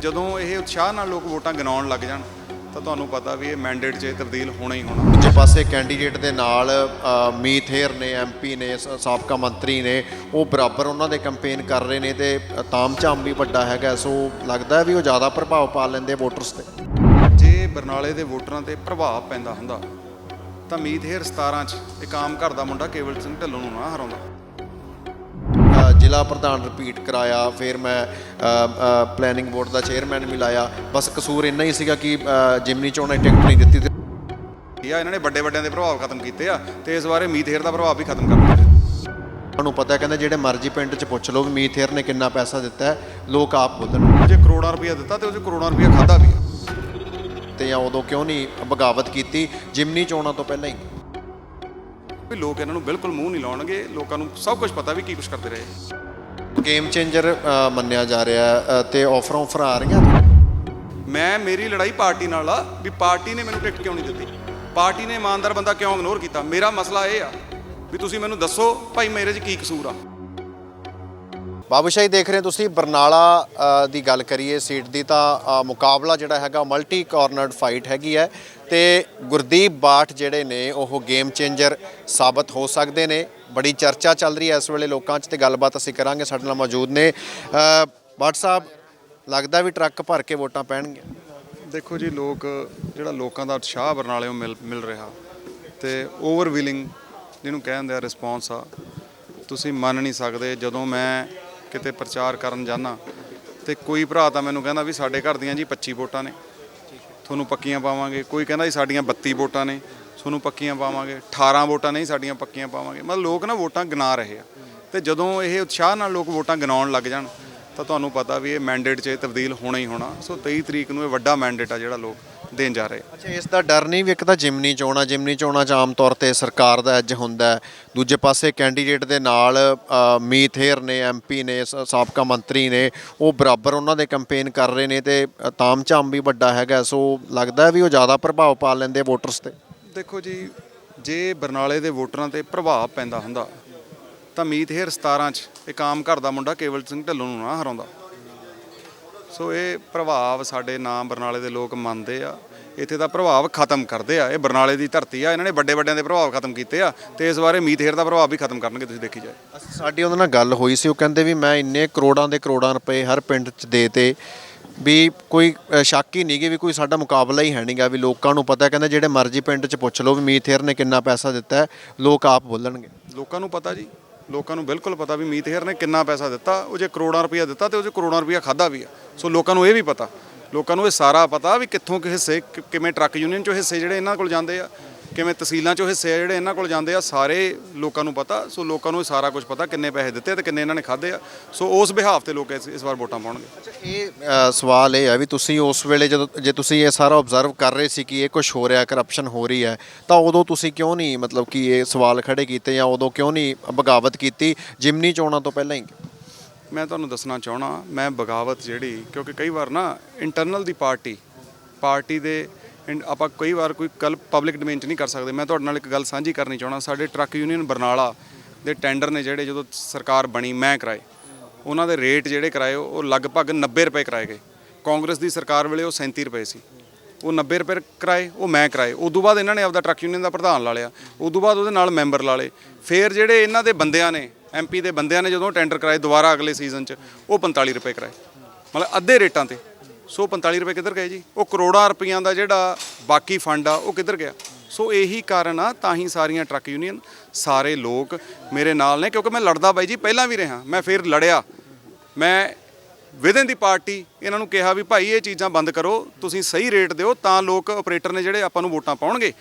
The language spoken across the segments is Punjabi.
ਜਦੋਂ ਇਹ ਉਤਸ਼ਾਹ ਨਾਲ ਲੋਕ ਵੋਟਾਂ ਗਿਣਾਉਣ ਲੱਗ ਜਾਣ ਤਾਂ ਤੁਹਾਨੂੰ ਪਤਾ ਵੀ ਇਹ ਮੈਂਡੇਟ 'ਚ ਇਹ ਤਬਦੀਲ ਹੋਣਾ ਹੀ ਹੋਣਾ। ਦੂਜੇ ਪਾਸੇ ਕੈਂਡੀਡੇਟ ਦੇ ਨਾਲ ਮੀਤ ਹੇਰ ਨੇ ਐਮਪੀ ਨੇ ਸਾਬਕਾ ਮੰਤਰੀ ਨੇ ਉਹ ਬਰਾਬਰ ਉਹਨਾਂ ਦੇ ਕੈਂਪੇਨ ਕਰ ਰਹੇ ਨੇ ਤੇ ਤਾਮਝਾਮ ਵੀ ਵੱਡਾ ਹੈਗਾ ਸੋ ਲੱਗਦਾ ਵੀ ਉਹ ਜ਼ਿਆਦਾ ਪ੍ਰਭਾਵ ਪਾ ਲੈਂਦੇ ਵੋਟਰਸ ਤੇ। ਜੇ ਬਰਨਾਲੇ ਦੇ ਵੋਟਰਾਂ ਤੇ ਪ੍ਰਭਾਵ ਪੈਂਦਾ ਹੁੰਦਾ ਤਾਂ ਮੀਤ ਹੇਰ 17 ਚ ਇੱਕ ਆਮ ਘਰ ਦਾ ਮੁੰਡਾ ਕੇਵਲ ਸਿੰਘ ਢੱਲੋਂ ਨੂੰ ਨਾ ਹਰਾਉਂਦਾ। ਜ਼ਿਲ੍ਹਾ ਪ੍ਰਧਾਨ ਰਿਪੀਟ ਕਰਾਇਆ ਫਿਰ ਮੈਂ ਪਲੈਨਿੰਗ ਬੋਰਡ ਦਾ ਚੇਅਰਮੈਨ ਵੀ ਲਾਇਆ। ਬਸ ਕਸੂਰ ਇੰਨਾ ਹੀ ਸੀਗਾ ਕਿ ਜਿਮਨੀ ਚੋਣਾਂ ਦੀ ਟਿਕਟ ਨਹੀਂ ਦਿੱਤੀ ਤੇ ਇਹਨਾਂ ਨੇ ਵੱਡੇ ਵੱਡਿਆਂ ਦੇ ਪ੍ਰਭਾਵ ਖਤਮ ਕੀਤੇ ਆ ਤੇ ਇਸ ਬਾਰੇ ਮੀਤ ਹੇਰ ਦਾ ਪ੍ਰਭਾਵ ਵੀ ਖਤਮ ਕਰ ਦਿੱਤਾ। ਤੁਹਾਨੂੰ ਪਤਾ ਕਹਿੰਦੇ ਜਿਹੜੇ ਮਰਜ਼ੀ ਪਿੰਡ 'ਚ ਪੁੱਛ ਲਓ ਵੀ ਮੀਤ ਹੇਰ ਨੇ ਕਿੰਨਾ ਪੈਸਾ ਦਿੱਤਾ ਲੋਕ ਆਪ ਬੋਲਣ ਜੇ ਕਰੋੜਾਂ ਰੁਪਇਆ ਦਿੱਤਾ ਤੇ ਉਹ 'ਚ ਕਰੋੜਾਂ ਰੁਪਇਆ ਖਾਦਾ ਵੀ ਤੇ ਜਾਂ ਉਦੋਂ ਕਿਉਂ ਨਹੀਂ ਬਗਾਵਤ ਕੀਤੀ? ਜਿਮਨੀ ਚੋਣਾਂ ਤੋਂ ਪਹਿਲਾਂ ਹੀ ਵੀ ਲੋਕ ਇਹਨਾਂ ਨੂੰ ਬਿਲਕੁਲ ਮੂੰਹ ਨਹੀਂ ਲਾਉਣਗੇ ਲੋਕਾਂ ਨੂੰ ਸਭ ਕੁਝ ਪਤਾ ਵੀ ਕੀ ਕੁਝ ਕਰਦੇ ਰਹੇ। ਗੇਮ ਚੇਂਜਰ ਮੰਨਿਆ ਜਾ ਰਿਹਾ ਤੇ ਆਫਰਾਂ ਆਫਰ ਆ ਰਹੀਆਂ ਮੈਂ ਮੇਰੀ ਲੜਾਈ ਪਾਰਟੀ ਨਾਲ ਆ ਵੀ ਪਾਰਟੀ ਨੇ ਮੈਨੂੰ ਟਿਕਟ ਕਿਉਂ ਨਹੀਂ ਦਿੱਤੀ? ਪਾਰਟੀ ਨੇ ਇਮਾਨਦਾਰ ਬੰਦਾ ਕਿਉਂ ਇਗਨੋਰ ਕੀਤਾ? ਮੇਰਾ ਮਸਲਾ ਇਹ ਆ ਵੀ ਤੁਸੀਂ ਮੈਨੂੰ ਦੱਸੋ ਭਾਈ ਮੇਰੇ 'ਚ ਕੀ ਕਸੂਰ ਆ? ਬਾਬੂਸ਼ਾਹੀ ਦੇਖ ਰਹੇ ਤੁਸੀਂ ਬਰਨਾਲਾ ਦੀ ਗੱਲ ਕਰੀਏ, ਸੀਟ ਦੀ ਤਾਂ ਮੁਕਾਬਲਾ ਜਿਹੜਾ ਹੈਗਾ ਮਲਟੀ ਕਾਰਨਰਡ ਫਾਈਟ ਹੈਗੀ ਹੈ ਤੇ ਗੁਰਦੀਪ ਬਾਠ ਜਿਹੜੇ ਨੇ, ਉਹ ਗੇਮ ਚੇਂਜਰ ਸਾਬਤ ਹੋ ਸਕਦੇ ਨੇ। ਬੜੀ ਚਰਚਾ ਚੱਲ ਰਹੀ ਹੈ ਇਸ ਵੇਲੇ ਲੋਕਾਂ 'ਚ ਤੇ ਗੱਲਬਾਤ ਅਸੀਂ ਕਰਾਂਗੇ, ਸਾਡੇ ਨਾਲ ਮੌਜੂਦ ਨੇ। ਬਾਠ ਸਾਹਿਬ, ਲੱਗਦਾ ਵੀ ਟਰੱਕ ਭਰ ਕੇ ਵੋਟਾਂ ਪੈਣਗੀਆਂ? ਦੇਖੋ ਜੀ, ਲੋਕ, ਜਿਹੜਾ ਲੋਕਾਂ ਦਾ ਉਤਸ਼ਾਹ ਬਰਨਾਲਿਓਂ ਮਿਲ ਮਿਲ ਰਿਹਾ ਤੇ ਓਵਰਵੀਲਿੰਗ ਜਿਹਨੂੰ ਕਹਿੰਦੇ ਆ ਰਿਸਪੌਂਸ ਆ, ਤੁਸੀਂ ਮੰਨ ਨਹੀਂ ਸਕਦੇ। ਜਦੋਂ ਮੈਂ ਕਿਤੇ ਪ੍ਰਚਾਰ ਕਰਨ ਜਾਣਾ ਤੇ ਕੋਈ ਭਰਾ ਤਾਂ ਮੈਨੂੰ ਕਹਿੰਦਾ ਵੀ ਸਾਡੇ ਘਰ ਦੀਆਂ ਜੀ 25 ਵੋਟਾਂ ਨੇ। ਤੁਹਾਨੂੰ ਪੱਕੀਆਂ ਪਾਵਾਂਗੇ। ਕੋਈ ਕਹਿੰਦਾ ਜੀ ਸਾਡੀਆਂ 32 ਵੋਟਾਂ ਨੇ, ਤੁਹਾਨੂੰ ਪੱਕੀਆਂ ਪਾਵਾਂਗੇ। 18 ਵੋਟਾਂ ਨਹੀਂ, ਸਾਡੀਆਂ ਪੱਕੀਆਂ ਪਾਵਾਂਗੇ। ਮਤਲਬ ਲੋਕ ਨਾ ਵੋਟਾਂ ਗਿਣਾ ਰਹੇ ਆ। ਤੇ ਜਦੋਂ ਇਹ ਉਤਸ਼ਾਹ ਨਾਲ ਲੋਕ ਵੋਟਾਂ ਗਿਣਾਉਣ ਲੱਗ ਜਾਣ, ਤਾਂ ਤੁਹਾਨੂੰ ਪਤਾ ਵੀ ਇਹ ਮੈਂਡੇਟ 'ਚ ਇਹ ਤਬਦੀਲ ਹੋਣਾ ਹੀ ਹੋਣਾ। ਸੋ 23 ਤਰੀਕ ਨੂੰ ਇਹ ਵੱਡਾ ਮੈਂਡੇਟ ਆ ਜਿਹੜਾ ਲੋਕ ਦੇਣ ਜਾ ਰਹੇ। ਅੱਛਾ ਇਸ ਦਾ ਡਰ ਨਹੀਂ ਵੀ ਇੱਕ ਤਾਂ ਜਿਮਨੀ ਚੋਣਾਂ ਜਿਮਨੀ ਚੋਣਾਂ 'ਚ ਆਮ ਤੌਰ ਤੇ ਸਰਕਾਰ ਦਾ ਐਜ ਹੁੰਦਾ। ਦੂਜੇ ਪਾਸੇ ਕੈਂਡੀਡੇਟ ਦੇ ਨਾਲ ਮੀਤ ਹੇਰ ਨੇ ਐਮਪੀ ਨੇ ਸਾਬਕਾ ਮੰਤਰੀ ਨੇ ਉਹ ਬਰਾਬਰ ਉਹਨਾਂ ਦੇ ਕੈਂਪੇਨ ਕਰ ਰਹੇ ਨੇ ਤੇ ਤਾਮਝਾਮ ਵੀ ਵੱਡਾ ਹੈਗਾ ਸੋ ਲੱਗਦਾ ਵੀ ਉਹ ਜ਼ਿਆਦਾ ਪ੍ਰਭਾਵ ਪਾ ਲੈਂਦੇ ਵੋਟਰਸ ਤੇ। ਦੇਖੋ ਜੀ ਜੇ ਬਰਨਾਲੇ ਦੇ ਵੋਟਰਾਂ ਤੇ ਪ੍ਰਭਾਵ ਪੈਂਦਾ ਹੁੰਦਾ ਤਾਂ ਮੀਤ ਹੇਰ 17 ਚ ਇੱਕ ਆਮ ਘਰ ਦਾ ਮੁੰਡਾ ਕੇਵਲ ਸਿੰਘ ਢੱਲੋਂ ਨੂੰ ਨਾ ਹਰਾਉਂਦਾ। ਸੋ ਇਹ ਪ੍ਰਭਾਵ ਸਾਡੇ ਨਾਮ ਬਰਨਾਲੇ ਦੇ ਲੋਕ ਮੰਨਦੇ ਆ। ਇੱਥੇ ਦਾ ਪ੍ਰਭਾਵ ਖਤਮ ਕਰਦੇ ਆ। ਇਹ ਬਰਨਾਲੇ ਦੀ ਧਰਤੀ ਆ। ਇਹਨਾਂ ਨੇ ਵੱਡੇ ਵੱਡਿਆਂ ਦੇ ਪ੍ਰਭਾਵ ਖਤਮ ਕੀਤੇ ਆ। ਤੇ ਇਸ ਬਾਰੇ ਮੀਤ ਹੇਰ ਦਾ ਪ੍ਰਭਾਵ ਵੀ ਖਤਮ ਕਰਨਗੇ ਤੁਸੀਂ ਦੇਖੀ ਜਾਏ ਸਾਡੀ ਉਹਨਾਂ ਨਾਲ ਗੱਲ ਹੋਈ ਸੀ। ਉਹ ਕਹਿੰਦੇ ਵੀ ਮੈਂ ਇੰਨੇ ਕਰੋੜਾਂ ਦੇ ਕਰੋੜਾਂ ਰੁਪਏ ਹਰ ਪਿੰਡ 'ਚ ਦੇਤੇ ਵੀ ਕੋਈ ਸ਼ੱਕ ਹੀ ਨਹੀਂ ਗੀ ਵੀ ਕੋਈ ਸਾਡਾ ਮੁਕਾਬਲਾ ਹੀ ਹੈ ਨਹੀਂਗਾ ਵੀ ਲੋਕਾਂ ਨੂੰ ਪਤਾ ਕਹਿੰਦੇ ਜਿਹੜੇ ਮਰਜ਼ੀ ਪਿੰਡ 'ਚ ਪੁੱਛ ਲਓ ਵੀ ਮੀਤ ਹੇਰ ਨੇ ਕਿੰਨਾ ਪੈਸਾ ਦਿੱਤਾ ਲੋਕ ਆਪ ਬੋਲਣਗੇ। ਲੋਕਾਂ ਨੂੰ ਪਤਾ ਜੀ। ਲੋਕਾਂ ਨੂੰ ਬਿਲਕੁਲ ਪਤਾ ਵੀ ਮੀਤ ਹੇਰ ਨੇ ਕਿੰਨਾ ਪੈਸਾ ਦਿੱਤਾ, ਉਹ ਜੇ ਕਰੋੜਾਂ ਰੁਪਇਆ ਦਿੱਤਾ ਤੇ ਉਹ 'ਚ ਕਰੋੜਾਂ ਰੁਪਇਆ ਖਾਦਾ ਵੀ ਆ। ਸੋ ਲੋਕਾਂ ਨੂੰ ਇਹ ਵੀ ਪਤਾ, ਲੋਕਾਂ ਨੂੰ ਇਹ ਸਾਰਾ ਪਤਾ ਵੀ ਕਿੱਥੋਂ ਕਿ ਹਿੱਸੇ ਕਿਵੇਂ ਟਰੱਕ ਯੂਨੀਅਨ ਚੋਂ ਹਿੱਸੇ ਜਿਹੜੇ ਇਹਨਾਂ ਕੋਲ ਜਾਂਦੇ ਆ ਕਿਵੇਂ ਤਹਿਸੀਲਾਂ ਚੋਂ ਹਿੱਸੇ ਆ ਜਿਹੜੇ ਇਹਨਾਂ ਕੋਲ ਜਾਂਦੇ ਆ ਸਾਰੇ ਲੋਕਾਂ ਨੂੰ ਪਤਾ। ਸੋ ਲੋਕਾਂ ਨੂੰ ਇਹ ਸਾਰਾ ਕੁਝ ਪਤਾ ਕਿੰਨੇ ਪੈਸੇ ਦਿੱਤੇ ਤੇ ਕਿੰਨੇ ਇਹਨਾਂ ਨੇ ਖਾਦੇ ਆ। ਸੋ ਉਸ ਬਿਹਾਫ ਤੇ ਲੋਕ ਇਸ ਇਸ ਵਾਰ ਵੋਟਾਂ ਪਾਉਣਗੇ। ਇਹ ਅ, ਸਵਾਲ ਇਹ ਹੈ ਵੀ ਤੁਸੀਂ ਉਸ ਵੇਲੇ ਜਦੋਂ ਜੇ ਤੁਸੀਂ ਇਹ ਸਾਰਾ ਆਬਜ਼ਰਵ ਕਰ ਰਹੇ ਸੀ ਕਿ ਇਹ ਕੁਝ ਹੋ ਰਿਹਾ ਕਰਪਸ਼ਨ ਹੋ ਰਹੀ ਹੈ ਤਾਂ ਉਦੋਂ ਤੁਸੀਂ ਕਿਉਂ ਨਹੀਂ ਮਤਲਬ ਕਿ ਇਹ ਸਵਾਲ ਖੜੇ ਕੀਤੇ ਜਾਂ ਉਦੋਂ ਕਿਉਂ ਨਹੀਂ ਬਗਾਵਤ ਕੀਤੀ ਜਿਮਨੀ ਚੋਣਾਂ ਤੋਂ ਪਹਿਲਾਂ ਹੀ? ਮੈਂ ਤੁਹਾਨੂੰ ਦੱਸਣਾ ਚਾਹਣਾ ਮੈਂ ਬਗਾਵਤ ਜਿਹੜੀ ਕਿਉਂਕਿ ਕਈ ਵਾਰ ਨਾ ਇੰਟਰਨਲ ਦੀ ਪਾਰਟੀ ਪਾਰਟੀ ਦੇ ਇਨ- ਆਪਾਂ ਕਈ ਵਾਰ ਕੋਈ ਕੱਲ ਪਬਲਿਕ ਡੋਮੇਨ 'ਚ ਨਹੀਂ ਕਰ ਸਕਦੇ। ਮੈਂ ਤੁਹਾਡੇ ਨਾਲ ਇੱਕ ਗੱਲ ਸਾਂਝੀ ਕਰਨੀ ਚਾਹਣਾ ਸਾਡੇ ਟਰੱਕ ਯੂਨੀਅਨ ਬਰਨਾਲਾ ਦੇ ਟੈਂਡਰ ਨੇ ਜਿਹੜੇ ਜਦੋਂ ਸਰਕਾਰ ਬਣੀ, ਮੈਂ ਕਰਾਏ। ਉਹਨਾਂ ਦੇ ਰੇਟ ਜਿਹੜੇ ਕਰਾਏ, ਉਹ ਲਗਭਗ 90 ਰੁਪਏ ਕਰਾਏ ਗਏ। ਕਾਂਗਰਸ ਦੀ ਸਰਕਾਰ ਵੇਲੇ ਉਹ 37 ਰੁਪਏ ਸੀ। ਉਹ 90 ਰੁਪਏ ਕਰਾਏ, ਉਹ ਮੈਂ ਕਰਾਏ। ਤੋਂ ਬਾਅਦ ਇਹਨਾਂ ਨੇ ਆਪਦਾ ਟਰੱਕ ਯੂਨੀਅਨ ਦਾ ਪ੍ਰਧਾਨ ਲਾ ਲਿਆ। ਉਦੋਂ ਬਾਅਦ ਉਹਦੇ ਨਾਲ ਮੈਂਬਰ ਲਾ ਲਏ। ਫਿਰ ਜਿਹੜੇ ਇਹਨਾਂ ਦੇ ਬੰਦਿਆਂ ਨੇ ਐਮਪੀ ਦੇ ਬੰਦਿਆਂ ਨੇ ਜਦੋਂ ਟੈਂਡਰ ਕਰਾਏ ਦੁਬਾਰਾ ਅਗਲੇ ਸੀਜ਼ਨ 'ਚ, ਉਹ 45 ਰੁਪਏ ਕਰਾਏ। ਮਤਲਬ ਅੱਧੇ ਰੇਟਾਂ ਤੇ। ਸੋ 45 ਰੁਪਏ ਕਿੱਧਰ ਗਏ ਜੀ? ਉਹ ਕਰੋੜਾਂ ਰੁਪਈਆਂ ਦਾ ਜਿਹੜਾ ਬਾਕੀ ਫੰਡ ਆ, ਉਹ ਕਿੱਧਰ ਗਿਆ? ਸੋ ਇਹੀ ਕਾਰਨ ਆ, ਤਾਂ ਹੀ ਸਾਰੀਆਂ ਟਰੱਕ ਯੂਨੀਅਨ, ਸਾਰੇ ਲੋਕ ਮੇਰੇ ਨਾਲ ਨੇ, ਕਿਉਂਕਿ ਮੈਂ ਲੜਦਾ ਬਾਈ ਜੀ, ਪਹਿਲਾਂ ਵੀ ਰਿਹਾ, ਮੈਂ ਫਿਰ ਲੜਿਆ। ਮੈਂ ਵਿਦਨ ਦੀ ਪਾਰਟੀ, ਇਹਨਾਂ ਨੂੰ ਕਿਹਾ ਵੀ ਭਾਈ ਇਹ ਚੀਜ਼ਾਂ ਬੰਦ ਕਰੋ, ਤੁਸੀਂ ਸਹੀ ਰੇਟ ਦਿਓ, ਤਾਂ ਲੋਕ ਆਪਰੇਟਰ ਨੇ ਜਿਹੜੇ ਆਪਾਂ ਨੂੰ ਵੋਟਾਂ ਪਾਉਣਗੇ।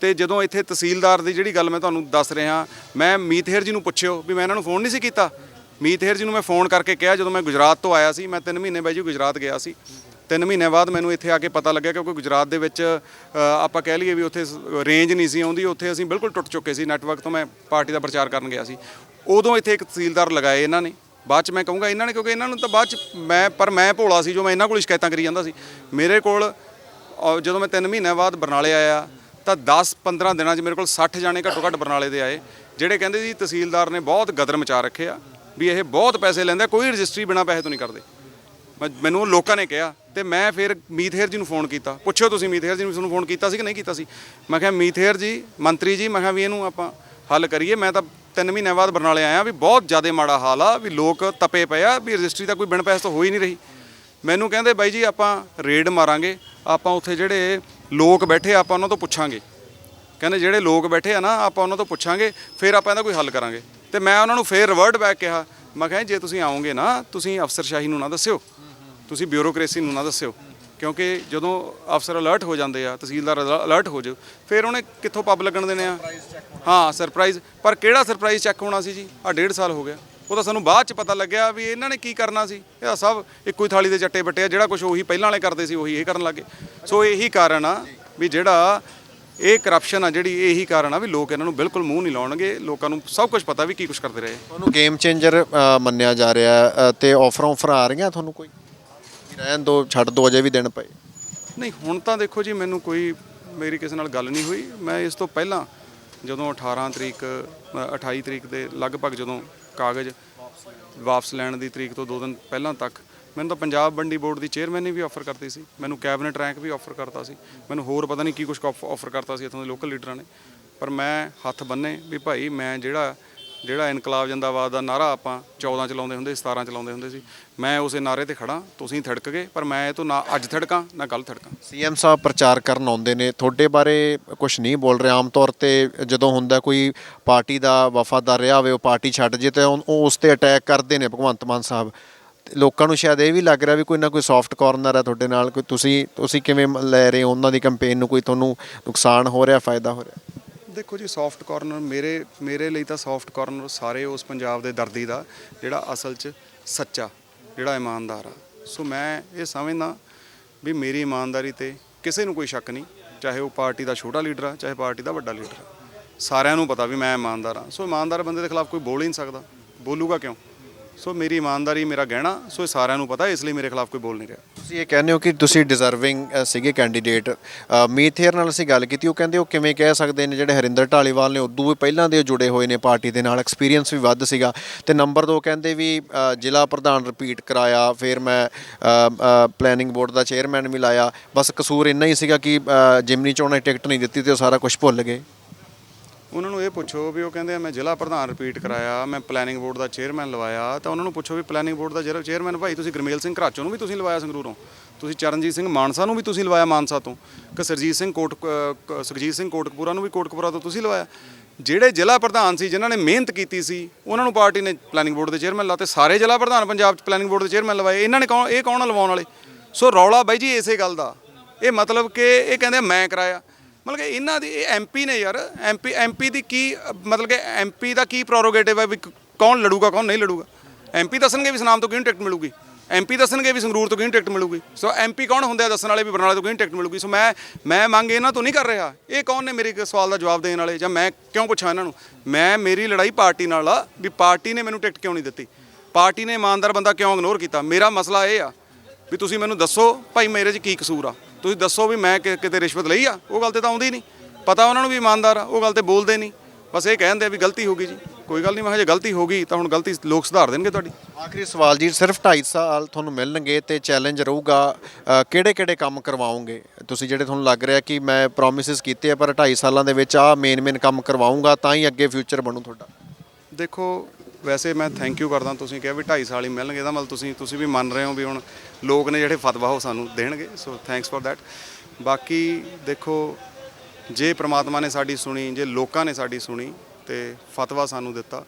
ਤੇ- ਜਦੋਂ ਇੱਥੇ ਤਹਿਸੀਲਦਾਰ ਦੀ ਜਿਹੜੀ ਗੱਲ ਮੈਂ ਤੁਹਾਨੂੰ ਦੱਸ ਰਿਹਾ, ਮੈਂ ਮੀਤਹੇਰ ਜੀ ਨੂੰ ਪੁੱਛਿਓ ਵੀ ਮੈਂ ਇਹਨਾਂ ਨੂੰ ਫੋਨ ਨਹੀਂ ਸੀ ਕੀਤਾ। ਮੀਤਹੇਰ ਜੀ ਨੂੰ ਮੈਂ ਫੋਨ ਕਰਕੇ ਕਿਹਾ, ਜਦੋਂ ਮੈਂ ਗੁਜਰਾਤ ਤੋਂ ਆਇਆ ਸੀ, ਮੈਂ 3 ਮਹੀਨੇ ਬਾਈ ਜੀ ਗੁਜਰਾਤ ਗਿਆ ਸੀ। 3 ਮਹੀਨੇ ਬਾਅਦ ਮੈਨੂੰ ਇੱਥੇ ਆ ਕੇ ਪਤਾ ਲੱਗਿਆ ਕਿਉਂਕਿ ਗੁਜਰਾਤ ਦੇ ਵਿੱਚ ਆਪਾਂ ਕਹਿ ਲਈਏ ਵੀ ਉੱਥੇ ਰੇਂਜ ਨਹੀਂ ਸੀ ਆਉਂਦੀ, ਉੱਥੇ ਅਸੀਂ ਬਿਲਕੁਲ ਟੁੱਟ ਚੁੱਕੇ ਸੀ। ਨੈਟਵਰਕ ਤੋਂ ਮੈਂ ਪਾਰਟੀ ਦਾ ਪ੍ਰਚਾਰ ਕਰਨ ਗਿਆ ਸੀ। ਉਦੋਂ ਇੱਥੇ ਇੱਕ ਤਹਿਸੀਲਦਾਰ ਲਗਾਏ ਇਹਨਾਂ ਨੇ। ਬਾਅਦ ਚ ਮੈਂ ਕਹੂੰਗਾ ਇਹਨਾਂ ਨੇ, ਕਿਉਂਕਿ ਇਹਨਾਂ ਨੂੰ ਤਾਂ ਬਾਅਦ ਚ ਮੈਂ, ਪਰ ਮੈਂ ਭੋਲਾ ਸੀ ਜੋ ਮੈਂ ਇਹਨਾਂ ਕੋਲ ਸ਼ਿਕਾਇਤਾਂ ਕਰੀ ਜਾਂਦਾ ਸੀ। ਮੇਰੇ ਕੋਲ ਜਦੋਂ ਮੈਂ 3 ਮਹੀਨਿਆਂ ਬਾਅਦ ਬਰਨਾਲੇ ਆਇਆ, ਤਾਂ 10 15 ਦਿਨਾਂ 'ਚ ਮੇਰੇ ਕੋਲ 60 ਜਾਣੇ ਘੱਟੋ ਘੱਟ ਬਰਨਾਲੇ ਦੇ ਆਏ, ਜਿਹੜੇ ਕਹਿੰਦੇ ਜੀ ਤਹਿਸੀਲਦਾਰ ਨੇ ਬਹੁਤ ਗਦਰ ਮਚਾ ਰੱਖਿਆ। ਵੀ ਇਹ ਬਹੁਤ ਪੈਸੇ ਲੈਂਦਾ, ਕੋਈ ਰਜਿਸਟਰੀ ਬਿਨਾ ਪੈਸੇ ਤੋਂ ਨਹੀਂ ਕਰਦੇ। ਮੈਂ- ਮੈਨੂੰ ਲੋਕਾਂ ਨੇ ਕਿਹਾ ਤੇ ਮੈਂ ਫਿਰ ਮੀਥੇਰ ਜੀ ਨੂੰ ਫੋਨ ਕੀਤਾ। ਪੁੱਛਿਓ ਤੁਸੀਂ ਮੀਥੇਰ ਜੀ ਨੂੰ ਤੁਹਾਨੂੰ ਫੋਨ ਕੀਤਾ ਸੀ ਕਿ ਨਹੀਂ ਕੀਤਾ ਸੀ? ਮੈਂ ਕਿਹਾ ਮੀਥੇਰ ਜੀ, ਮੰਤਰੀ ਜੀ, ਮੈਂ ਕਿਹਾ ਵੀ ਇਹਨੂੰ ਆਪਾਂ ਹੱਲ ਕਰੀਏ। ਮੈਂ ਤਾਂ ਤਿੰਨ ਮਹੀਨਿਆਂ ਬਾਅਦ ਬਰਨਾਲੇ ਆਇਆ ਵੀ ਬਹੁਤ ਜ਼ਿਆਦਾ ਮਾੜਾ ਹਾਲ ਆ, ਵੀ ਲੋਕ ਤਪੇ ਪਏ ਆ, ਵੀ ਰਜਿਸਟਰੀ ਦਾ ਕੋਈ ਬਿਨ ਪੈਸੇ ਤੋਂ ਹੋ ਹੀ ਨਹੀਂ ਰਹੀ। ਮੈਨੂੰ ਕਹਿੰਦੇ, ਬਾਈ ਜੀ, ਆਪਾਂ ਰੇਡ ਮਾਰਾਂਗੇ। ਆਪਾਂ ਉੱਥੇ ਜਿਹੜੇ ਲੋਕ ਬੈਠੇ ਆਪਾਂ ਉਹਨਾਂ ਤੋਂ ਪੁੱਛਾਂਗੇ। ਕਹਿੰਦੇ, ਜਿਹੜੇ ਲੋਕ ਬੈਠੇ ਆ ਨਾ, ਆਪਾਂ ਉਹਨਾਂ ਤੋਂ ਪੁੱਛਾਂਗੇ, ਫਿਰ ਆਪਾਂ ਇਹਦਾ ਕੋਈ ਹੱਲ ਕਰਾਂਗੇ। ਤੇ ਮੈਂ ਉਹਨਾਂ ਨੂੰ ਫੇਰ ਰਿਵਰਟ ਬੈਕ ਕਿਹਾ ਮੈਂ ਕਿਹਾ ਜੇ ਤੁਸੀਂ ਆਓਗੇ ਨਾ ਤੁਸੀਂ ਅਫਸਰਸ਼ਾਹੀ ਨੂੰ ਨਾ ਦੱਸਿਓ। ਤੁਸੀਂ ਬਿਊਰੋਕ੍ਰੇਸੀ ਨੂੰ ਨਾ ਦੱਸਿਓ। ਕਿਉਂਕਿ ਜਦੋਂ ਅਫਸਰ ਅਲਰਟ ਹੋ ਜਾਂਦੇ ਆ ਤਹਿਸੀਲਦਾਰ ਅਲਰਟ ਹੋ ਜਾਓ ਫਿਰ ਉਹਨੇ ਕਿੱਥੋਂ ਪੱਬ ਲੱਗਣ ਦੇਣੇ ਆ? ਹਾਂ ਸਰਪ੍ਰਾਈਜ਼ ਪਰ ਕਿਹੜਾ ਸਰਪ੍ਰਾਈਜ਼ ਚੈੱਕ ਹੋਣਾ ਸੀ ਜੀ? ਆ ਡੇਢ ਸਾਲ ਹੋ ਗਿਆ। ਉਹ ਤਾਂ ਸਾਨੂੰ ਬਾਅਦ ਚ ਪਤਾ ਲੱਗਿਆ ਵੀ ਇਹਨਾਂ ਨੇ ਕੀ ਕਰਨਾ ਸੀ। ਇਹ ਸਭ ਇੱਕੋ ਹੀ ਥਾਲੀ ਦੇ ਚੱਟੇ ਬੱਟੇ ਆ ਜਿਹੜਾ ਕੁਝ ਉਹੀ ਪਹਿਲਾਂ ਵਾਲੇ ਕਰਦੇ ਸੀ ਉਹੀ ਇਹ ਕਰਨ ਲੱਗੇ। ਸੋ ਇਹੀ ਕਾਰਨ ਆ ਵੀ ਜਿਹੜਾ ਇਹ ਕਰਪਸ਼ਨ ਆ ਜਿਹੜੀ ਇਹੀ ਕਾਰਨ ਆ ਵੀ ਲੋਕ ਇਹਨਾਂ ਨੂੰ ਬਿਲਕੁਲ ਮੂੰਹ ਨਹੀਂ ਲਾਉਣਗੇ ਲੋਕਾਂ ਨੂੰ ਸਭ ਕੁਝ ਪਤਾ ਵੀ ਕੀ ਕੁਝ ਕਰਦੇ ਰਹੇ। ਤੁਹਾਨੂੰ ਗੇਮ ਚੇਂਜਰ ਮੰਨਿਆ ਜਾ ਰਿਹਾ ਤੇ ਆਫਰਾਂ ਆਫਰ ਆ ਰਹੀਆਂ ਤੁਹਾਨੂੰ ਕੋਈ? ਰਹਿਣ ਦੋ ਛੱਡ ਦੋ ਅਜੇ ਵੀ ਦਿਨ ਪਏ। ਨਹੀਂ ਹੁਣ ਤਾਂ ਦੇਖੋ ਜੀ ਮੈਨੂੰ ਕੋਈ ਮੇਰੀ ਕਿਸੇ ਨਾਲ ਗੱਲ ਨਹੀਂ ਹੋਈ। ਮੈਂ ਇਸ ਤੋਂ ਪਹਿਲਾਂ ਜਦੋਂ 18 ਤਰੀਕ ਅ, 28 ਤਰੀਕ ਦੇ ਲਗਭਗ ਜਦੋਂ ਕਾਗਜ਼ ਵਾਪਸ ਲੈਣ ਦੀ ਤਰੀਕ ਤੋਂ ਦੋ ਦਿਨ ਪਹਿਲਾਂ ਤੱਕ ਮੈਨੂੰ ਤਾਂ ਪੰਜਾਬ ਬੰਡੀ ਬੋਰਡ ਦੀ ਚੇਅਰਮੈਨ ਨੇ ਵੀ ਆਫਰ ਕਰਤੀ ਸੀ। ਮੈਨੂੰ ਕੈਬਨਿਟ ਰੈਂਕ ਵੀ ਆਫਰ ਕਰਤਾ ਸੀ। ਮੈਨੂੰ ਹੋਰ ਪਤਾ ਨਹੀਂ ਕੀ ਕੁਝ ਆਫਰ ਕਰਤਾ ਸੀ ਇੱਥੋਂ ਦੇ ਲੋਕਲ ਲੀਡਰਾਂ ਨੇ। ਪਰ ਮੈਂ ਹੱਥ ਬੰਨੇ ਵੀ ਭਾਈ ਮੈਂ ਜਿਹੜਾ ਜਿਹੜਾ ਇਨਕਲਾਬ ਜਿੰਦਾਬਾਦ ਦਾ ਨਾਰਾ ਆਪਾਂ 14 ਚਲਾਉਂਦੇ ਹੁੰਦੇ ਸੀ 17 ਚਲਾਉਂਦੇ ਹੁੰਦੇ ਸੀ, ਮੈਂ ਉਸੇ ਨਾਰੇ ਤੇ ਖੜਾ ਤੁਸੀਂ ਥੜਕ ਗਏ, ਪਰ ਮੈਂ ਇਹ ਤੋਂ ਨਾ ਅੱਜ ਥੜਕਾਂ, ਨਾ ਕੱਲ ਥੜਕਾਂ। ਸੀਐਮ ਸਾਹਿਬ ਪ੍ਰਚਾਰ ਕਰਨ ਆਉਂਦੇ ਨੇ, ਤੁਹਾਡੇ ਬਾਰੇ ਕੁਝ ਨਹੀਂ ਬੋਲ ਰਹੇ ਆਮ ਤੌਰ ਤੇ ਜਦੋਂ ਹੁੰਦਾ ਕੋਈ ਪਾਰਟੀ ਦਾ ਵਫਾਦਾਰ ਰਿਹਾ ਹੋਵੇ, ਉਹ ਪਾਰਟੀ ਛੱਡ ਜੇ ਤੇ ਉਹ ਉਸ ਤੇ ਅਟੈਕ ਕਰਦੇ ਨੇ ਭਗਵੰਤ ਮਾਨ ਸਾਹਿਬ। ਲੋਕਾਂ ਨੂੰ ਸ਼ਾਇਦ ਇਹ ਵੀ ਲੱਗ ਰਿਹਾ ਵੀ ਕੋਈ ਨਾ ਕੋਈ ਸੌਫਟ ਕਾਰਨਰ ਹੈ ਤੁਹਾਡੇ ਨਾਲ, ਕੋਈ ਤੁਸੀਂ ਤੁਸੀਂ ਕਿਵੇਂ ਲੈ ਰਹੇ ਹੋ ਉਹਨਾਂ ਦੀ ਕੈਂਪੇਨ ਨੂੰ, ਕੋਈ ਤੁਹਾਨੂੰ ਨੁਕਸਾਨ ਹੋ ਰਿਹਾ, ਫਾਇਦਾ ਹੋ ਰਿਹਾ? ਦੇਖੋ ਜੀ ਸੌਫਟ ਕਾਰਨਰ ਮੇਰੇ ਮੇਰੇ ਲਈ ਤਾਂ ਸੌਫਟ ਕਾਰਨਰ ਸਾਰੇ ਉਸ ਪੰਜਾਬ ਦੇ ਦਰਦੀ ਦਾ, ਜਿਹੜਾ ਅਸਲ 'ਚ ਸੱਚਾ, ਜਿਹੜਾ ਇਮਾਨਦਾਰ ਆ। ਸੋ ਮੈਂ ਇਹ ਸਮਝਦਾ ਵੀ ਮੇਰੀ ਇਮਾਨਦਾਰੀ ਤੇ ਕਿਸੇ ਨੂੰ ਕੋਈ ਸ਼ੱਕ ਨਹੀਂ, ਚਾਹੇ ਉਹ ਪਾਰਟੀ ਦਾ ਛੋਟਾ ਲੀਡਰ ਆ, ਚਾਹੇ ਪਾਰਟੀ ਦਾ ਵੱਡਾ ਲੀਡਰ ਆ। ਸਾਰਿਆਂ ਨੂੰ ਪਤਾ ਵੀ ਮੈਂ ਇਮਾਨਦਾਰ ਆ। ਸੋ ਇਮਾਨਦਾਰ ਬੰਦੇ ਦੇ ਖਿਲਾਫ ਕੋਈ ਬੋਲ ਹੀ ਨਹੀਂ ਸਕਦਾ। ਬੋਲੂਗਾ ਕਿਉਂ? ਸੋ ਮੇਰੀ ਇਮਾਨਦਾਰੀ ਮੇਰਾ ਗਹਿਣਾ ਸੋ ਇਹ ਸਾਰਿਆਂ ਨੂੰ ਪਤਾ ਇਸ ਲਈ ਮੇਰੇ ਖਿਲਾਫ ਕੋਈ ਬੋਲ ਨਹੀਂ ਰਿਹਾ। ਤੁਸੀਂ ਇਹ ਕਹਿੰਦੇ ਹੋ ਕਿ ਤੁਸੀਂ ਡਿਜ਼ਰਵਿੰਗ ਸੀਗੇ ਕੈਂਡੀਡੇਟ ਮੀਥੇਰ ਨਾਲ ਅਸੀਂ ਗੱਲ ਕੀਤੀ ਉਹ ਕਹਿੰਦੇ ਉਹ ਕਿਵੇਂ ਕਹਿ ਸਕਦੇ ਨੇ ਜਿਹੜੇ ਹਰਿੰਦਰ ਢਾਲੀਵਾਲ ਨੇ ਉਦੋਂ ਵੀ ਪਹਿਲਾਂ ਦੇ ਜੁੜੇ ਹੋਏ ਨੇ ਪਾਰਟੀ ਦੇ ਨਾਲ ਐਕਸਪੀਰੀਅੰਸ ਵੀ ਵੱਧ ਸੀਗਾ। ਤੇ ਨੰਬਰ 2 ਕਹਿੰਦੇ ਵੀ ਜ਼ਿਲ੍ਹਾ ਪ੍ਰਧਾਨ ਰਿਪੀਟ ਕਰਾਇਆ ਫਿਰ ਮੈਂ ਪਲੈਨਿੰਗ ਬੋਰਡ ਦਾ ਚੇਅਰਮੈਨ ਵੀ ਲਾਇਆ। ਬਸ ਕਸੂਰ ਇੰਨਾ ਹੀ ਸੀਗਾ ਕਿ ਅ, ਜਿਮਨੀ ਚੋਣਾਂ ਦੀ ਟਿਕਟ ਨਹੀਂ ਦਿੱਤੀ ਤੇ ਉਹ ਸਾਰਾ ਕੁਝ ਭੁੱਲ ਗਏ। ਉਹਨਾਂ ਨੂੰ ਇਹ ਪੁੱਛੋ ਵੀ ਉਹ ਕਹਿੰਦੇ ਆ, ਮੈਂ ਜ਼ਿਲ੍ਹਾ ਪ੍ਰਧਾਨ ਰਿਪੀਟ ਕਰਾਇਆ, ਮੈਂ ਪਲੈਨਿੰਗ ਬੋਰਡ ਦਾ ਚੇਅਰਮੈਨ ਲਵਾਇਆ। ਤਾਂ ਉਹਨਾਂ ਨੂੰ ਪੁੱਛੋ ਵੀ ਪਲੈਨਿੰਗ ਬੋਰਡ ਦਾ ਜਿਹੜਾ ਚੇਅਰਮੈਨ ਭਾਈ ਤੁਸੀਂ ਗਰਮੇਲ ਸਿੰਘ ਘਰਾਚੋਂ ਨੂੰ ਵੀ ਤੁਸੀਂ ਲਵਾਇਆ ਸੰਗਰੂਰੋਂ? ਤੁਸੀਂ ਚਰਨਜੀਤ ਸਿੰਘ ਮਾਨਸਾ ਨੂੰ ਵੀ ਤੁਸੀਂ ਲਵਾਇਆ ਮਾਨਸਾ ਤੋਂ? ਕਿ ਸਰਜੀਤ ਸਿੰਘ ਕੋਟ ਕ- ਸੁਖਜੀਤ ਸਿੰਘ ਕੋਟਕਪੂਰਾ ਨੂੰ ਵੀ ਕੋਟਕਪੂਰਾ ਤੋਂ ਤੁਸੀਂ ਲਵਾਇਆ? ਜਿਹੜੇ ਜ਼ਿਲ੍ਹਾ ਪ੍ਰਧਾਨ ਸੀ, ਜਿਨ੍ਹਾਂ ਨੇ ਮਿਹਨਤ ਕੀਤੀ ਸੀ, ਉਹਨਾਂ ਨੂੰ ਪਾਰਟੀ ਨੇ ਪਲੈਨਿੰਗ ਬੋਰਡ ਦੇ ਚੇਅਰਮੈਨ ਲਾਤੇ। ਸਾਰੇ ਜ਼ਿਲ੍ਹਾ ਪ੍ਰਧਾਨ ਪੰਜਾਬ 'ਚ ਪਲੈਨਿੰਗ ਬੋਰਡ ਦੇ ਚੇਅਰਮੈਨ ਲਵਾਏ। ਇਹਨਾਂ ਨੇ ਕੌਣ ਇਹ ਕੌਣ ਲਵਾਉਣ ਵਾਲੇ? ਸੋ ਰੌਲਾ ਬਾਈ ਜੀ, ਇਸੇ ਗੱਲ ਦਾ। ਇਹ ਮਤਲਬ ਕਿ ਇਹ ਕਹਿੰਦੇ ਮੈਂ ਕਰਾਇਆ। ਮਤਲਬ ਕਿ ਇਹਨਾਂ ਦੀ, ਇਹ ਐਮਪੀ ਨੇ ਯਾਰ ਐਮਪੀ ਐਮਪੀ ਦੀ ਕੀ, ਮਤਲਬ ਕਿ ਐਮਪੀ ਦਾ ਕੀ ਪ੍ਰੋਰੋਗੇਟਿਵ ਹੈ ਵੀ ਕੌਣ ਲੜੂਗਾ, ਕੌਣ ਨਹੀਂ ਲੜੂਗਾ? ਐਮਪੀ ਦੱਸਣਗੇ ਵੀ ਸਨਾਮ ਤੋਂ ਕਿਹਨੂੰ ਟਿਕਟ ਮਿਲੂਗੀ? ਐਮਪੀ ਦੱਸਣਗੇ ਵੀ ਸੰਗਰੂਰ ਤੋਂ ਕਿਹਨੂੰ ਟਿਕਟ ਮਿਲੂਗੀ? ਸੋ ਐਮਪੀ ਕੌਣ ਹੁੰਦੇ ਆ ਦੱਸਣ ਵਾਲੇ ਵੀ ਬਰਨਾਲੇ ਤੋਂ ਕਿਹਨੂੰ ਟਿਕਟ ਮਿਲੂਗੀ? ਸੋ ਮੈਂ ਮੈਂ ਮੰਗ ਇਹਨਾਂ ਤੋਂ ਨਹੀਂ ਕਰ ਰਿਹਾ। ਇਹ ਕੌਣ ਨੇ ਮੇਰੇ ਸਵਾਲ ਦਾ ਜਵਾਬ ਦੇਣ ਵਾਲੇ? ਜਾਂ ਮੈਂ ਕਿਉਂ ਪੁੱਛਾਂ ਇਹਨਾਂ ਨੂੰ? ਮੈਂ ਮੇਰੀ ਲੜਾਈ ਪਾਰਟੀ ਨਾਲ ਆ ਵੀ ਪਾਰਟੀ ਨੇ ਮੈਨੂੰ ਟਿਕਟ ਕਿਉਂ ਨਹੀਂ ਦਿੱਤੀ? ਪਾਰਟੀ ਨੇ ਇਮਾਨਦਾਰ ਬੰਦਾ ਕਿਉਂ ਇਗਨੋਰ ਕੀਤਾ? ਮੇਰਾ ਮਸਲਾ ਇਹ ਆ ਵੀ ਤੁਸੀਂ ਮੈਨੂੰ ਦੱਸੋ, ਭਾਈ ਮੇਰੇ 'ਚ ਕੀ ਕਸੂਰ ਆ? ਤੁਸੀਂ ਦੱਸੋ ਵੀ ਮੈਂ ਕਿ- ਕਿਤੇ ਰਿਸ਼ਵਤ ਲਈ ਆ? ਉਹ ਗੱਲ ਤੇ ਤਾਂ ਆਉਂਦੀ ਨਹੀਂ। ਪਤਾ ਉਹਨਾਂ ਨੂੰ ਵੀ ਇਮਾਨਦਾਰ ਆ ਉਹ ਗੱਲ ਤੇ ਬੋਲਦੇ ਨਹੀਂ। ਬਸ ਇਹ ਕਹਿੰਦੇ ਆ ਵੀ ਗਲਤੀ ਹੋ ਗਈ ਜੀ। ਕੋਈ ਗੱਲ ਨਹੀਂ ਮੈਂ ਕਿਹਾ ਜੇ ਗਲਤੀ ਹੋ ਗਈ ਤਾਂ ਹੁਣ ਗਲਤੀ ਲੋਕ ਸੁਧਾਰ ਦੇਣਗੇ ਤੁਹਾਡੀ। ਆਖਰੀ ਸਵਾਲ ਜੀ ਸਿਰਫ 2.5 ਸਾਲ ਤੁਹਾਨੂੰ ਮਿਲਣਗੇ ਤੇ ਚੈਲੰਜ ਰਹੂਗਾ। ਕਿਹੜੇ ਕਿਹੜੇ ਕੰਮ ਕਰਵਾਓਗੇ? ਤੁਸੀਂ ਜਿਹੜੇ ਤੁਹਾਨੂੰ ਲੱਗ ਰਿਹਾ ਕਿ ਮੈਂ ਪ੍ਰੋਮਿਸਸ ਕੀਤੇ ਆ ਪਰ 2.5 ਸਾਲਾਂ ਦੇ ਵਿੱਚ ਆ ਮੇਨ ਮੇਨ ਕੰਮ ਕਰਵਾਉਂਗਾ ਤਾਂ ਹੀ ਅੱਗੇ ਫਿਊਚਰ ਬਣੂ ਤੁਹਾਡਾ। ਦੇਖੋ ਵੈਸੇ ਮੈਂ ਥੈਂਕ ਯੂ ਕਰਦਾ ਤੁਸੀਂ ਕਿਹਾ ਵੀ 2.5 ਸਾਲ ਹੀ ਮਿਲਣਗੇ, ਇਹਦਾ ਮਤਲਬ ਤੁਸੀਂ ਤੁਸੀਂ ਵੀ ਮੰਨ ਰਹੇ ਹੋ ਵੀ ਹੁਣ ਲੋਕ ਨੇ ਜਿਹੜੇ ਫਤਵਾ ਉਹ ਸਾਨੂੰ ਦੇਣਗੇ ਸੋ ਥੈਂਕਸ ਫॉर ਥੈਟ ਬਾਕੀ ਦੇਖੋ, ਜੇ ਪ੍ਰਮਾਤਮਾ ਨੇ ਸਾਡੀ ਸੁਣੀ, ਜੇ ਲੋਕਾਂ ਨੇ ਸਾਡੀ ਸੁਣੀ ਤੇ ਫਤਵਾ ਸਾਨੂੰ ਦਿੱਤਾ,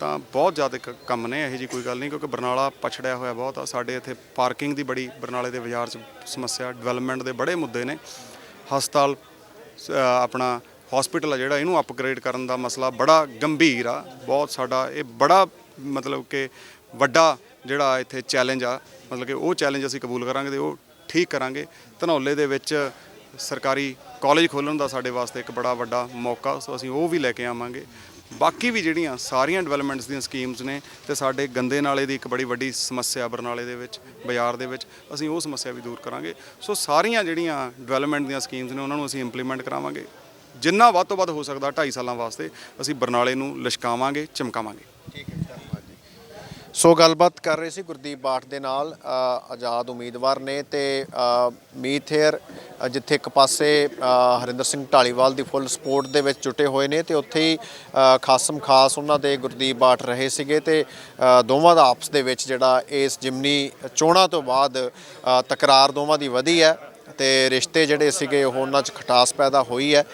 ਤਾਂ ਬਹੁਤ ਜ਼ਿਆਦਾ ਕੰਮ ਨੇ ਇਹੋ ਜੀ ਕੋਈ ਗੱਲ ਨਹੀਂ, ਕਿਉਂਕਿ ਬਰਨਾਲਾ ਪਛੜਿਆ ਹੋਇਆ ਬਹੁਤ ਆ। ਸਾਡੇ ਇੱਥੇ ਪਾਰਕਿੰਗ ਦੀ ਬੜੀ ਬਰਨਾਲੇ ਦੇ ਬਾਜ਼ਾਰ 'ਚ ਸਮੱਸਿਆ ਡਿਵੈਲਪਮੈਂਟ ਦੇ ਬੜੇ ਮੁੱਦੇ ਨੇ। ਹਸਪਤਾਲ ਆਪਣਾ ਹਸਪੀਟਲ ਆ ਜਿਹੜਾ, ਇਹਨੂੰ ਅਪਗ੍ਰੇਡ ਕਰਨ ਦਾ ਮਸਲਾ ਬੜਾ ਗੰਭੀਰ ਆ। ਬਹੁਤ ਸਾਡਾ, ਇਹ ਬੜਾ ਮਤਲਬ ਕਿ ਵੱਡਾ ਜਿਹੜਾ ਇੱਥੇ ਚੈਲੰਜ ਆ। ਮਤਲਬ ਕਿ ਉਹ ਚੈਲੰਜ ਅਸੀਂ ਕਬੂਲ ਕਰਾਂਗੇ ਤੇ ਉਹ ਠੀਕ ਕਰਾਂਗੇ। ਧਨੌਲੇ ਦੇ ਵਿੱਚ ਸਰਕਾਰੀ ਕਾਲਜ ਖੋਲ੍ਹਣ ਦਾ ਸਾਡੇ ਵਾਸਤੇ ਇੱਕ ਬੜਾ ਵੱਡਾ ਮੌਕਾ, ਸੋ ਅਸੀਂ ਉਹ ਵੀ ਲੈ ਕੇ ਆਵਾਂਗੇ। ਬਾਕੀ ਵੀ ਜਿਹੜੀਆਂ ਸਾਰੀਆਂ ਡਿਵੈਲਪਮੈਂਟਸ ਦੀਆਂ ਸਕੀਮਸ ਨੇ ਤੇ ਸਾਡੇ ਗੰਦੇ ਨਾਲੇ ਦੀ ਇੱਕ ਬੜੀ ਵੱਡੀ ਸਮੱਸਿਆ ਬਰਨਾਲੇ ਦੇ ਵਿੱਚ, ਬਾਜ਼ਾਰ ਦੇ ਵਿੱਚ, ਅਸੀਂ ਉਹ ਸਮੱਸਿਆ ਵੀ ਦੂਰ ਕਰਾਂਗੇ। ਸੋ ਸਾਰੀਆਂ ਜਿਹੜੀਆਂ ਡਿਵੈਲਪਮੈਂਟ ਦੀਆਂ ਸਕੀਮਸ ਨੇ, ਉਹਨਾਂ ਨੂੰ ਅਸੀਂ ਇੰਪਲੀਮੈਂਟ ਕਰਾਵਾਂਗੇ। ਜਿੰਨਾ ਵੱਧ ਤੋਂ ਵੱਧ ਹੋ ਸਕਦਾ 2.5 ਸਾਲਾਂ ਵਾਸਤੇ ਅਸੀਂ ਬਰਨਾਲੇ ਨੂੰ ਲਿਸ਼ਕਾਵਾਂਗੇ ਚਮਕਾਵਾਂਗੇ। ਠੀਕ ਹੈ ਧੰਨਵਾਦ ਜੀ। ਸੋ ਗੱਲਬਾਤ ਕਰ ਰਹੇ ਸੀ ਗੁਰਦੀਪ ਬਾਠ ਦੇ ਨਾਲ ਆਜ਼ਾਦ ਉਮੀਦਵਾਰ ਨੇ ਤੇ ਅ, ਮੀਤ ਹੇਅਰ ਜਿੱਥੇ ਇੱਕ ਪਾਸੇ ਹਰਿੰਦਰ ਸਿੰਘ ਢਾਲੀਵਾਲ ਦੀ ਫੁੱਲ ਸਪੋਰਟ ਦੇ ਵਿੱਚ ਜੁਟੇ ਹੋਏ ਨੇ ਤੇ ਉੱਥੇ ਹੀ ਖਾਸਮ ਖਾਸ ਉਹਨਾਂ ਦੇ ਗੁਰਦੀਪ ਬਾਠ ਰਹੇ ਸੀਗੇ ਤੇ ਦੋਵਾਂ ਦਾ ਆਪਸ ਦੇ ਵਿੱਚ ਜਿਹੜਾ ਇਸ ਜਿਮਨੀ ਚੋਣਾਂ ਤੋਂ ਬਾਅਦ ਤਕਰਾਰ ਦੋਵਾਂ ਦੀ ਵਧੀ ਹੈ ਤੇ ਰਿਸ਼ਤੇ ਜਿਹੜੇ ਸੀਗੇ ਉਹ ਉਹਨਾਂ 'ਚ ਖਟਾਸ ਪੈਦਾ ਹੋਈ ਹੈ।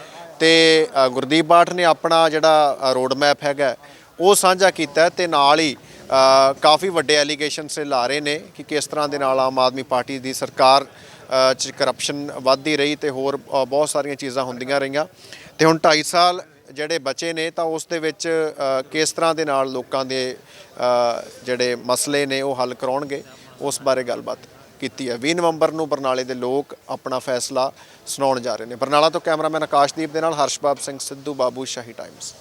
ਤੇ ਗੁਰਦੀਪ ਬਾਠ ਨੇ ਆਪਣਾ ਜਿਹੜਾ ਰੋਡ ਮੈਪ ਹੈਗਾ, ਉਹ ਸਾਂਝਾ ਕੀਤਾ ਹੈ ਤੇ ਨਾਲ ਹੀ ਕਾਫੀ ਵੱਡੇ ਐਲੀਗੇਸ਼ਨਸ ਲਾ ਰਹੇ ਨੇ ਕਿ ਕਿਸ ਤਰ੍ਹਾਂ ਦੇ ਨਾਲ ਆਮ ਆਦਮੀ ਪਾਰਟੀ ਦੀ ਸਰਕਾਰ 'ਚ ਕਰਪਸ਼ਨ ਵੱਧਦੀ ਰਹੀ ਤੇ ਹੋਰ ਬਹੁਤ ਸਾਰੀਆਂ ਚੀਜ਼ਾਂ ਹੁੰਦੀਆਂ ਰਹੀਆਂ। ਤੇ ਹੁਣ 2.5 ਸਾਲ ਜਿਹੜੇ ਬਚੇ ਨੇ ਤਾਂ ਉਸ ਦੇ ਵਿੱਚ ਕਿਸ ਤਰ੍ਹਾਂ ਦੇ ਨਾਲ ਲੋਕਾਂ ਦੇ ਜਿਹੜੇ ਮਸਲੇ ਨੇ ਉਹ ਹੱਲ ਕਰਾਉਣਗੇ, ਉਸ ਬਾਰੇ ਗੱਲਬਾਤ। ਕੀਤੀ ਹੈ। 20 ਨਵੰਬਰ ਨੂੰ ਬਰਨਾਲੇ ਦੇ ਲੋਕ ਆਪਣਾ ਫੈਸਲਾ ਸੁਣਾਉਣ ਜਾ ਰਹੇ ਨੇ। ਬਰਨਾਲਾ ਤੋਂ ਕੈਮਰਾਮੈਨ ਆਕਾਸ਼ਦੀਪ ਦੇ ਨਾਲ ਹਰਸ਼ਬਾਬ ਸਿੰਘ ਸਿੱਧੂ, ਬਾਬੂ ਸ਼ਾਹੀ ਟਾਈਮਸ